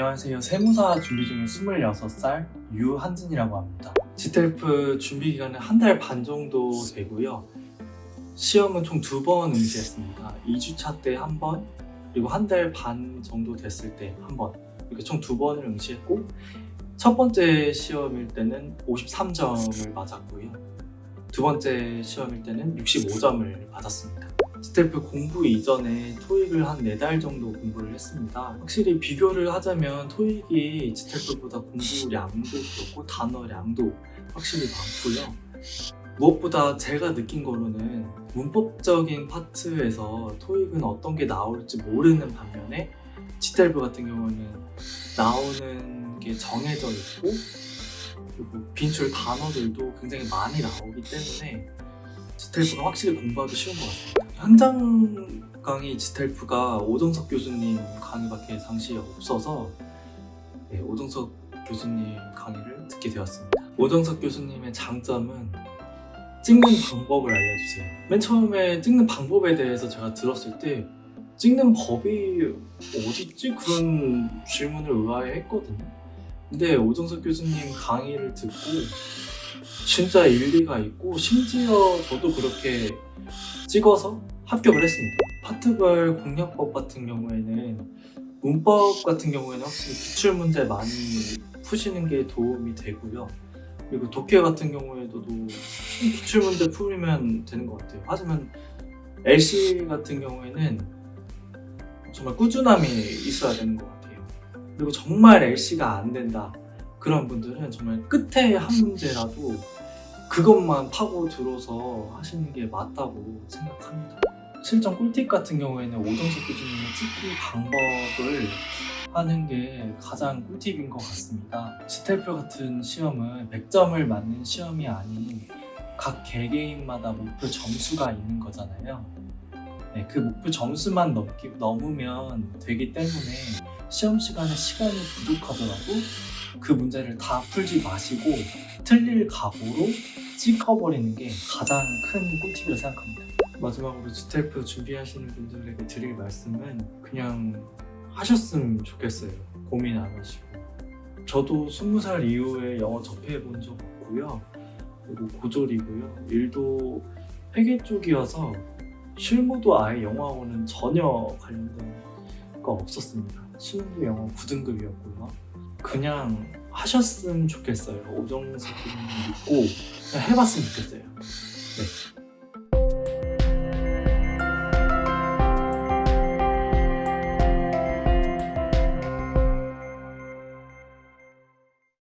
안녕하세요. 세무사 준비 중인 26살 유한진이라고 합니다. 지텔프 준비 기간은 한 달 반 정도 되고요. 시험은 총 두 번 응시했습니다. 2주차 때 한 번, 그리고 한 달 반 정도 됐을 때 한 번. 이렇게 총 두 번을 응시했고, 첫 번째 시험일 때는 53점을 맞았고요. 두 번째 시험일 때는 65점을 받았습니다. 스텔프 공부 이전에 토익을 한 네 달 정도 공부를 했습니다. 확실히 비교를 하자면 토익이 스텔프보다 공부량도 그렇고 단어량도 확실히 많고요. 무엇보다 제가 느낀 거로는 문법적인 파트에서 토익은 어떤 게 나올지 모르는 반면에 지텔프 같은 경우는 나오는 게 정해져 있고 그리고 빈출 단어들도 굉장히 많이 나오기 때문에 지텔프가 확실히 공부하기 쉬운 것 같아요. 현장 강의 지텔프가 오정석 교수님 강의밖에 당시에 없어서 네, 오정석 교수님 강의를 듣게 되었습니다. 오정석 교수님의 장점은 찍는 방법을 알려주세요. 맨 처음에 찍는 방법에 대해서 제가 들었을 때 찍는 법이 어딨지? 그런 질문을 의아해 했거든요. 근데 오정석 교수님 강의를 듣고 진짜 일리가 있고 심지어 저도 그렇게 찍어서 합격을 했습니다. 파트별 공략법 같은 경우에는 문법 같은 경우에는 확실히 기출 문제 많이 푸시는 게 도움이 되고요. 그리고 독해 같은 경우에도 기출 문제 풀면 되는 것 같아요. 하지만 LC 같은 경우에는 정말 꾸준함이 있어야 되는 것 같아요. 그리고 정말 LC가 안 된다. 그런 분들은 정말 끝에 한 문제라도 그것만 파고 들어서 하시는 게 맞다고 생각합니다. 실전 꿀팁 같은 경우에는 오정석 교수님의 찍기 방법을 하는 게 가장 꿀팁인 것 같습니다. 지텔표 같은 시험은 100점을 맞는 시험이 아닌 각 개개인마다 목표 점수가 있는 거잖아요. 네, 그 목표 점수만 넘기, 넘으면 되기 때문에 시험 시간에 시간이 부족하더라도 그 문제를 다 풀지 마시고 틀릴 각오로 찍어버리는 게 가장 큰 꿀팁이라고 생각합니다. 마지막으로 지텔프 준비하시는 분들에게 드릴 말씀은 그냥 하셨으면 좋겠어요. 고민 안 하시고. 저도 20살 이후에 영어 접해 본 적 없고요. 그리고 고졸이고요. 일도 회계 쪽이어서 실무도 아예 영어하고는 전혀 관련된 거 없었습니다. 수능도 영어 9등급이었고요. 그냥 하셨으면 좋겠어요. 오정석 교수님 믿고 해봤으면 좋겠어요. 네.